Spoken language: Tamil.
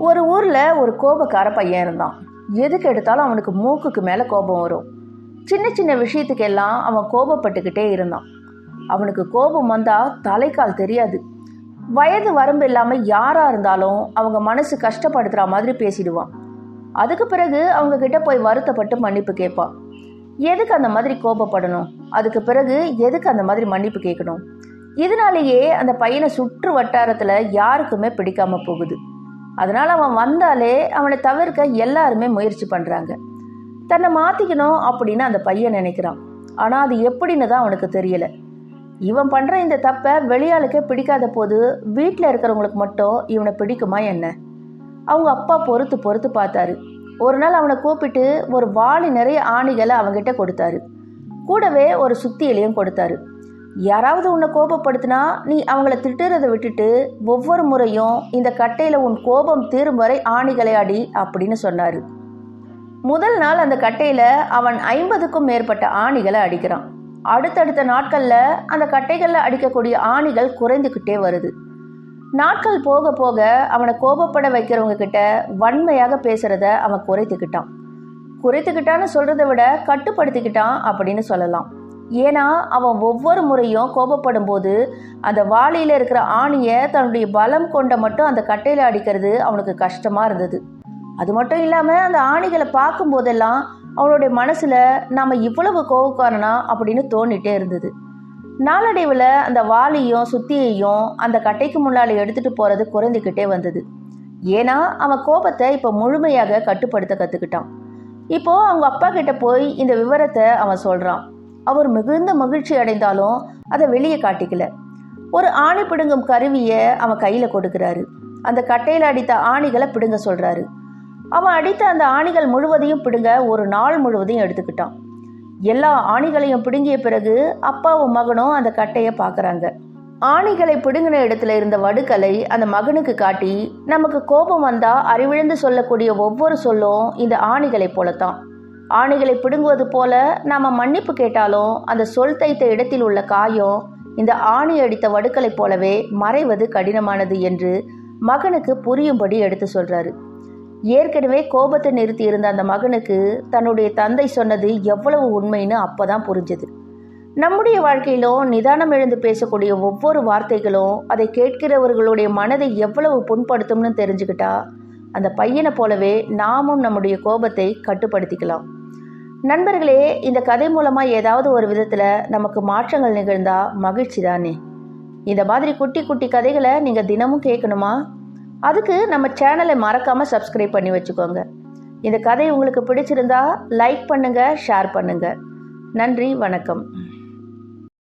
ஒரு ஊரில் ஒரு கோபக்கார பையன் இருந்தான். எதுக்கு எடுத்தாலும் அவனுக்கு மூக்குக்கு மேலே கோபம் வரும். சின்ன சின்ன விஷயத்துக்கெல்லாம் அவன் கோபப்பட்டுக்கிட்டே இருந்தான். அவனுக்கு கோபம் வந்தால் தலைக்கால் தெரியாது. வயது வரம்பு இல்லாமல் யாராக இருந்தாலும் அவங்க மனசு கஷ்டப்படுத்துகிற மாதிரி பேசிடுவான். அதுக்கு பிறகு அவங்க கிட்ட போய் வருத்தப்பட்டு மன்னிப்பு கேட்பான். எதுக்கு அந்த மாதிரி கோபப்படணும்? அதுக்கு பிறகு எதுக்கு அந்த மாதிரி மன்னிப்பு கேட்கணும்? இதனாலேயே அந்த பையனை சுற்று வட்டாரத்தில் யாருக்குமே பிடிக்காம போகுது. அதனால் அவன் வந்தாலே அவனை தவிர்க்க எல்லாருமே முயற்சி பண்ணுறாங்க தன்னை மாற்றிக்கணும் அப்படின்னு அந்த பையன் நினைக்கிறான். ஆனால் அது எப்படின்னு தான் அவனுக்கு தெரியல. இவன் பண்ணுற இந்த தப்பை வெளியாளுக்கே பிடிக்காத போது வீட்டில் இருக்கிறவங்களுக்கு மட்டும் இவனை பிடிக்குமா என்ன? அவங்க அப்பா பொறுத்து பொறுத்து பார்த்தாரு. ஒரு நாள் அவனை கூப்பிட்டு ஒரு வாளி நிறைய ஆணிகளை அவங்கிட்ட கொடுத்தாரு. கூடவே ஒரு சுத்தியலையும் கொடுத்தாரு. யாராவது உன்னை கோபப்படுத்தினா நீ அவங்கள திட்டுறதை விட்டுட்டு ஒவ்வொரு முறையும் இந்த கட்டையில் உன் கோபம் தீரும் வரை ஆணிகளை அடி அப்படின்னு சொன்னார். முதல் நாள் அந்த கட்டையில் அவன் ஐம்பதுக்கும் மேற்பட்ட ஆணிகளை அடிக்கிறான். அடுத்தடுத்த நாட்களில் அந்த கட்டைகளில் அடிக்கக்கூடிய ஆணிகள் குறைந்துக்கிட்டே வருது. நாட்கள் போக போக அவனை கோபப்பட வைக்கிறவங்க கிட்ட வன்மையாக பேசுகிறத அவன் குறைத்துக்கிட்டான். குறைத்துக்கிட்டான்னு சொல்கிறத விட கட்டுப்படுத்திக்கிட்டான் அப்படின்னு சொல்லலாம். ஏன்னா அவன் ஒவ்வொரு முறையும் கோபப்படும் போது அந்த வாளியில் இருக்கிற ஆணியை தன்னுடைய பலம் கொண்ட மட்டும் அந்த கட்டையில் அடிக்கிறது அவனுக்கு கஷ்டமாக இருந்தது. அது மட்டும் இல்லாமல் அந்த ஆணிகளை பார்க்கும் போதெல்லாம் அவனுடைய மனசில் நாம் இவ்வளவு கோபக்காரனா அப்படின்னு தோண்டிட்டே இருந்தது. நாளடைவில் அந்த வாளியும் சுத்தியையும் அந்த கட்டைக்கு முன்னால் எடுத்துகிட்டு போகிறது குறைந்துக்கிட்டே வந்தது. ஏன்னா அவன் கோபத்தை இப்போ முழுமையாக கட்டுப்படுத்த கற்றுக்கிட்டான் இப்போது அவங்க அப்பா கிட்ட போய் இந்த விவரத்தை அவன் சொல்கிறான் அவர் மிகுந்த மகிழ்ச்சி அடைந்தாலும் அதை வெளியே காட்டிக்கல. ஒரு ஆணி பிடுங்கும் கருவியை அவன் கையில் கொடுக்குறாரு. அந்த கட்டையில் அடித்த ஆணிகளை பிடுங்க சொல்கிறாரு அவன் அடித்த அந்த ஆணிகள் முழுவதையும் பிடுங்க ஒரு நாள் முழுவதையும் எடுத்துக்கிட்டான். எல்லா ஆணிகளையும் பிடுங்கிய பிறகு அப்பாவும் மகனும் அந்த கட்டையை பார்க்குறாங்க. ஆணிகளை பிடுங்கின இடத்துல இருந்த வடுக்களை அந்த மகனுக்கு காட்டி நமக்கு கோபம் வந்தால் அறிவிழந்து சொல்லக்கூடிய ஒவ்வொரு சொல்லும் இந்த ஆணிகளைப் போலத்தான். ஆணிகளை பிடுங்குவது போல நாம் மன்னிப்பு கேட்டாலும் அந்த சொல் தைத்த இடத்தில் உள்ள காயம் இந்த ஆணி அடித்த வடுக்களைப் போலவே மறைவது கடினமானது என்று மகனுக்கு புரியும்படி எடுத்து சொல்கிறாரு ஏற்கனவே கோபத்தை நிறுத்தி இருந்த அந்த மகனுக்கு தன்னுடைய தந்தை சொன்னது எவ்வளவு உண்மைன்னு அப்போதான் புரிஞ்சது. நம்முடைய வாழ்க்கையிலும் நிதானம் எழுந்து பேசக்கூடிய ஒவ்வொரு வார்த்தைகளும் அதை கேட்கிறவர்களுடைய மனதை எவ்வளவு புண்படுத்தும்னு தெரிஞ்சுக்கிட்டா அந்த பையனை போலவே நாமும் நம்முடைய கோபத்தை கட்டுப்படுத்திக்கலாம். நண்பர்களே இந்த கதை மூலமாக ஏதாவது ஒரு விதத்தில் நமக்கு மாற்றங்கள் நிகழ்ந்தால் மகிழ்ச்சி தானே? இந்த மாதிரி குட்டி குட்டி கதைகளை நீங்கள் தினமும் கேட்கணுமா? அதுக்கு நம்ம சேனலை மறக்காமல் சப்ஸ்கிரைப் பண்ணி வச்சுக்கோங்க. இந்த கதை உங்களுக்கு பிடிச்சிருந்தா லைக் பண்ணுங்கள் ஷேர் பண்ணுங்கள் நன்றி வணக்கம்.